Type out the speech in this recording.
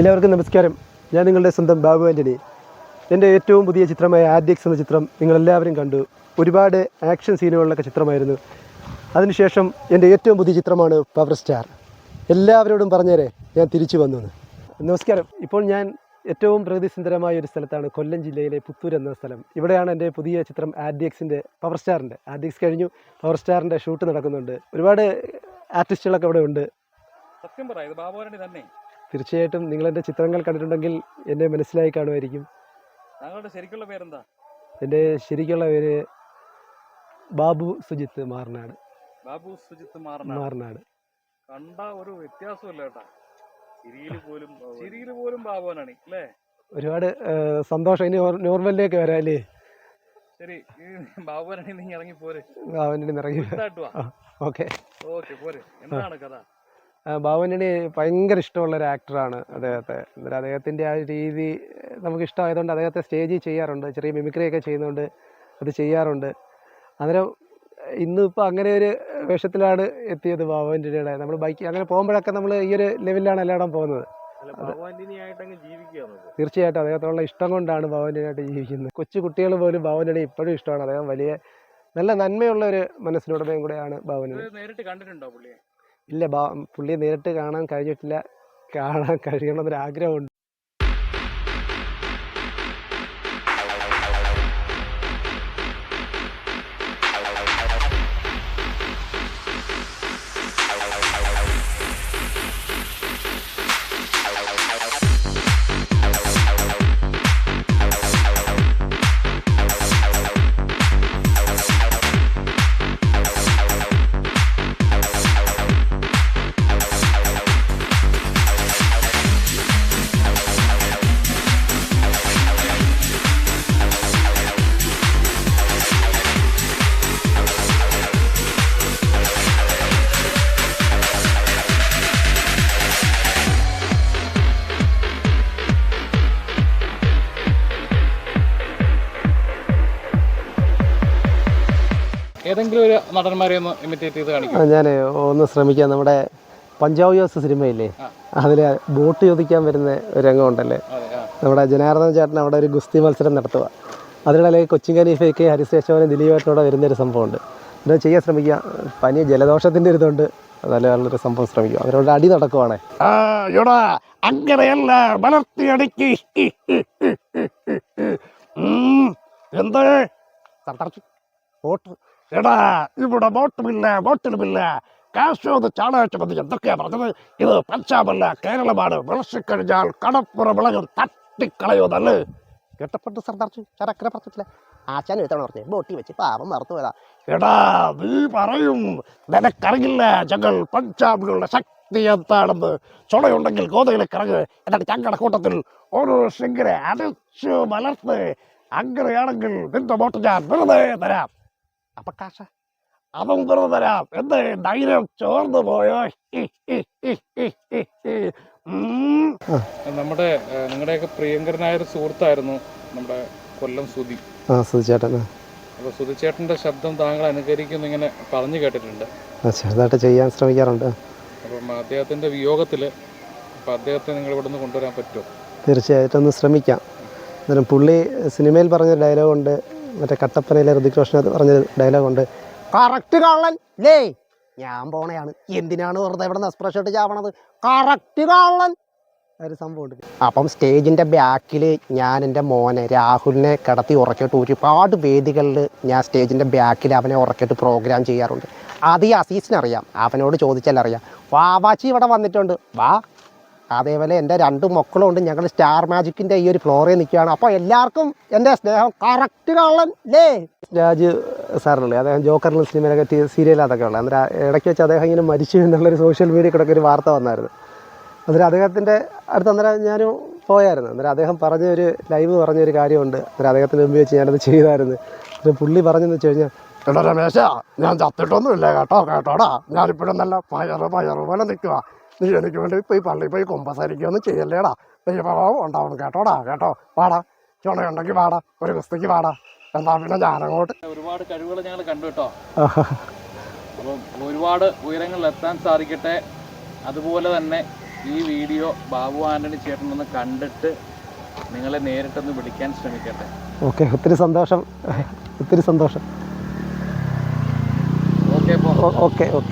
എല്ലാവർക്കും നമസ്കാരം. ഞാൻ നിങ്ങളുടെ സ്വന്തം ബാബു ആന്റണി എന്റെ ഏറ്റവും പുതിയ ചിത്രമായ ആഡിക്സ് എന്ന ചിത്രം നിങ്ങളെല്ലാവരും കണ്ടു. ഒരുപാട് ആക്ഷൻ സീനുകളിലൊക്കെ ചിത്രമായിരുന്നു. അതിനുശേഷം എന്റെ ഏറ്റവും പുതിയ ചിത്രമാണ് പവർ സ്റ്റാർ. എല്ലാവരോടും പറഞ്ഞേരെ ഞാൻ തിരിച്ചു വന്നു നമസ്കാരം. ഇപ്പോൾ ഞാൻ ഏറ്റവും പ്രകൃതിസുന്ദരമായ ഒരു സ്ഥലത്താണ് കൊല്ലം ജില്ലയിലെ പുത്തൂർ എന്ന സ്ഥലം. ഇവിടെയാണ് എന്റെ പുതിയ ചിത്രം ആഡിയക്സിന്റെ പവർ സ്റ്റാറിന്റെ. ആഡിയക്സ് കഴിഞ്ഞു പവർ സ്റ്റാറിന്റെ ഷൂട്ട് നടക്കുന്നുണ്ട്. ഒരുപാട് ആർട്ടിസ്റ്റുകളൊക്കെ ഇവിടെ ഉണ്ട് സത്യം പറ ഇത് തന്നെ. തീർച്ചയായിട്ടും നിങ്ങൾ എന്റെ ചിത്രങ്ങൾ കണ്ടിട്ടുണ്ടെങ്കിൽ എന്നെ മനസ്സിലായി കാണുമായിരിക്കും. താങ്കളുടെ ശരിക്കുള്ള പേരെന്താ? എന്റെ ശരിക്കുള്ള പേര് ബാബു സുജിത്ത് മാറനാട്. ബാബു സുജിത്ത് മാറന മാറനാട്. കണ്ട ഒരു വ്യത്യാസമല്ല കേട്ടാ. ചിരിയിൽ പോലും ചിരിയിൽ പോലും ബാബുവാനാണ് അല്ലേ? ഒരുപാട് സന്തോഷം. ഇനി നോർ- നോർമലിലേക്ക് വരാം അല്ലേ ശരി ഈ നീ ഇറങ്ങി പോരെ. ബാബുവിന്റെ ഇറങ്ങി ഓക്കെ. ഓക്കെ പോരെ. എന്താണ് കഥ? ബാബുവിന്റെ ഭയങ്കര ഇഷ്ടമുള്ള ഒരു ആക്ടറാണ് അദ്ദേഹത്തെ. എന്നിട്ട് അദ്ദേഹത്തിന്റെ ആ രീതി നമുക്ക് ഇഷ്ടമായതുകൊണ്ട് അദ്ദേഹത്തെ സ്റ്റേജിൽ ചെയ്യാറുണ്ട്. ചെറിയ മിമിക്രിയൊക്കെ ചെയ്യുന്നുണ്ട് അത് ചെയ്യാറുണ്ട്. അന്നേരം ഇന്നിപ്പോൾ അങ്ങനെ ഒരു വേഷത്തിലാണ് എത്തിയത് ബാബുവിന്റെ നമ്മൾ ബൈക്ക് അങ്ങനെ പോകുമ്പോഴൊക്കെ നമ്മൾ ഈ ഒരു ലെവലിലാണ് എല്ലായിടം പോകുന്നത്. തീർച്ചയായിട്ടും അദ്ദേഹത്തോടുള്ള ഇഷ്ടം കൊണ്ടാണ് ഭവനായിട്ട് ജീവിക്കുന്നത്. കൊച്ചു കുട്ടികൾ പോലും ഭവനനെ ഇപ്പോഴും ഇഷ്ടമാണ്. അദ്ദേഹം വലിയ നല്ല നന്മയുള്ള ഒരു മനസ്സിലുടമയും കൂടെയാണ് ഭവനൻ നേരിട്ട് കണ്ടിട്ടുണ്ടോ പുള്ളിയെ? ഇല്ല പുള്ളിയെ നേരിട്ട് കാണാൻ കഴിഞ്ഞിട്ടില്ല. കാണാൻ കഴിയണമെന്നൊരു ഏതെങ്കിലും ഒരു നടന്മാരെ ഒന്ന് ഇമിറ്റേറ്റ് ചെയ്ത് കാണിക്കും. ഞാൻ ഒന്ന് ശ്രമിക്കാം. നമ്മുടെ പഞ്ചാബ് ജോസ് സിനിമയില്ലേ. അതിൽ ബോട്ട് ചോദിക്കാൻ വരുന്ന ഒരു രംഗമുണ്ടല്ലേ ഉണ്ടല്ലേ? നമ്മുടെ ജനാർദ്ദൻ ചേട്ടൻ അവിടെ ഒരു ഗുസ്തി മത്സരം നടത്തുക അതിനിടയിൽ കൊച്ചിൻ കനീഫയ്ക്ക് ഹരിശേഷവനും ദിലീപേട്ടനോടെ വരുന്നൊരു സംഭവമുണ്ട്. ഇത് ചെയ്യാൻ ശ്രമിക്കുക. പനി ജലദോഷത്തിന്റെ ഒരു ഇതുണ്ട് നല്ലൊരു സംഭവം ശ്രമിക്കുക. അവരോട് അടി നടക്കുവാണേ. അങ്ങനെയല്ല. എന്ത്? ബോട്ട് എടാ ഇവിടെ ബോട്ടുമില്ല ബോട്ടിലുമില്ല. കാശോത് ചാണാഴ്ച മതി എന്തൊക്കെയാ പറഞ്ഞത്? ഇത് പഞ്ചാബല്ല കേരളമാണ്. വിളശിക്കഴിഞ്ഞാൽ കടപ്പുറ വിളകും തട്ടിക്കളയോന്നല്ലേ കേട്ടപ്പെട്ട് സർദാർജി അക്കരെ പറഞ്ഞിട്ടില്ല. ആശാൻ എഴുത്തണം പറഞ്ഞു ബോട്ടി വെച്ച് പാപം മറത്തു പോയതാ. എടാ നീ പറയും. നിനക്കറിയില്ല ഞങ്ങൾ പഞ്ചാബികളുടെ ശക്തി എന്താണെന്ന്. ചുളയുണ്ടെങ്കിൽ ഗോതയിലേക്ക് ഇറങ്ങ്. എന്നിട്ട് ഞങ്ങളുടെ കൂട്ടത്തിൽ ഒരു ശിങ്കരെ അടിച്ചു മലർത്ത് അങ്ങനെയാണെങ്കിൽ നിന്റെ ബോട്ട് ഞാൻ വെറുതെ തരാം. അപ്പൊ കാശ? അതും വെറുതെ തരാം. എന്ത്? ധൈര്യം ചോർന്നു പോയോ. നമ്മുടെ നിങ്ങളുടെയൊക്കെ പ്രിയങ്കരനായ ഒരു സുഹൃത്തായിരുന്നു നമ്മുടെ കൊല്ലം സുധി. ആ സുധിച്ചേട്ടൻ അപ്പോൾ സുധിച്ചേട്ടന്റെ ശബ്ദം താങ്കൾ അനുകരിക്കുന്നു ഇങ്ങനെ പറഞ്ഞു കേട്ടിട്ടുണ്ട്. ചെറുതായിട്ട് ചെയ്യാൻ ശ്രമിക്കാറുണ്ട്. അപ്പം അദ്ദേഹത്തിന്റെ വിയോഗത്തിൽ അപ്പോൾ അദ്ദേഹത്തെ നിങ്ങൾ ഇവിടെ നിന്ന് കൊണ്ടുവരാൻ പറ്റുമോ? തീർച്ചയായിട്ടും ഒന്ന് ശ്രമിക്കാം. എന്നാലും പുള്ളി സിനിമയിൽ പറഞ്ഞ ഡയലോഗുണ്ട് മറ്റേ കട്ടപ്പനയിലെ ഋതിക് റോഷൻ പറഞ്ഞ ഡയലോഗുണ്ട് കറക്റ്റ് കള്ളൻ. ലേ ഞാൻ പോണയാണ്. എന്തിനാണ് വെറുതെ ഇവിടെ എക്സ്പ്രഷൻ ചാവണത്? കറക്റ്റ് കള്ളൻ. ഒരു സംഭവമുണ്ട് അപ്പം സ്റ്റേജിന്റെ ബാക്കിൽ ഞാൻ എന്റെ മോനെ രാഹുലിനെ കിടത്തി ഉറക്കിയിട്ട് ഒരുപാട് വേദികളിൽ ഞാൻ സ്റ്റേജിന്റെ ബാക്കിൽ അവനെ ഉറക്കിയിട്ട് പ്രോഗ്രാം ചെയ്യാറുണ്ട്. അത് ഈ അസീസിനറിയാം. അവനോട് ചോദിച്ചാൽ അറിയാം വാവാച്ചി ഇവിടെ വന്നിട്ടുണ്ട്. വാ അതേപോലെ എന്റെ രണ്ട് മക്കളുണ്ട്. ഞങ്ങൾ സ്റ്റാർ മാജിക്കിന്റെ ഈ ഒരു ഫ്ലോറിൽ നിൽക്കുകയാണ്. അപ്പോൾ എല്ലാവർക്കും എന്റെ സ്നേഹം. കറക്റ്റ് കള്ളൻ ലേ രാജു സാറിനല്ലേ അദ്ദേഹം ജോക്കറിലും സിനിമയിലൊക്കെ സീരിയൽ അതൊക്കെ ഉള്ളത്. അന്നേരം ഇടയ്ക്ക് വെച്ച് അദ്ദേഹം ഇങ്ങനെ മരിച്ചു എന്നുള്ളൊരു സോഷ്യൽ മീഡിയ കൂടെ ഒരു വാർത്ത വന്നായിരുന്നു. അന്നേരം അദ്ദേഹത്തിന്റെ അടുത്ത് അന്നേരം ഞാനും പോയായിരുന്നു. അന്നേരം അദ്ദേഹം പറഞ്ഞ ഒരു ലൈവ് പറഞ്ഞൊരു കാര്യമുണ്ട്. അന്നേരം അദ്ദേഹത്തിന് മുമ്പ് വെച്ച് ഞാനത് ചെയ്തായിരുന്നു. അന്നേരം പുള്ളി പറഞ്ഞെന്ന് വെച്ച് കഴിഞ്ഞാൽ എടാ രമേശ ഞാൻ ചത്തിട്ടൊന്നുമില്ല കേട്ടോ കേട്ടോടാ. ഞാനിപ്പോഴും നല്ല പയറ് പയറ് പോലെ നിൽക്കുക നീ എനിക്ക് വേണ്ടി പോയി പള്ളിയിൽ പോയി കുമ്പസാരിക്കുകയൊന്നും ചെയ്യല്ലേടാ. ദൈവഭാവം ഉണ്ടാവണം കേട്ടോടാ കേട്ടോ. വാടാ. ചുണയുണ്ടെങ്കിൽ വാടാ. ഒരു കുസ്തിക്ക് വാടാ. എന്നാ പിന്നെ ഞാനങ്ങോട്ട് ഒരുപാട് കഴിവുകൾ ഞങ്ങൾ കണ്ടു കേട്ടോ. അപ്പം ഒരുപാട് ഉയരങ്ങളിൽ എത്താൻ സാധിക്കട്ടെ. അതുപോലെ തന്നെ ഈ വീഡിയോ ബാബു ആന്റണി ചേട്ടനൊന്ന് കണ്ടിട്ട് നിങ്ങളെ നേരിട്ടൊന്ന് വിളിക്കാൻ ശ്രമിക്കട്ടെ. ഓക്കെ ഒത്തിരി സന്തോഷം. ഒത്തിരി സന്തോഷം. Okay okay okay.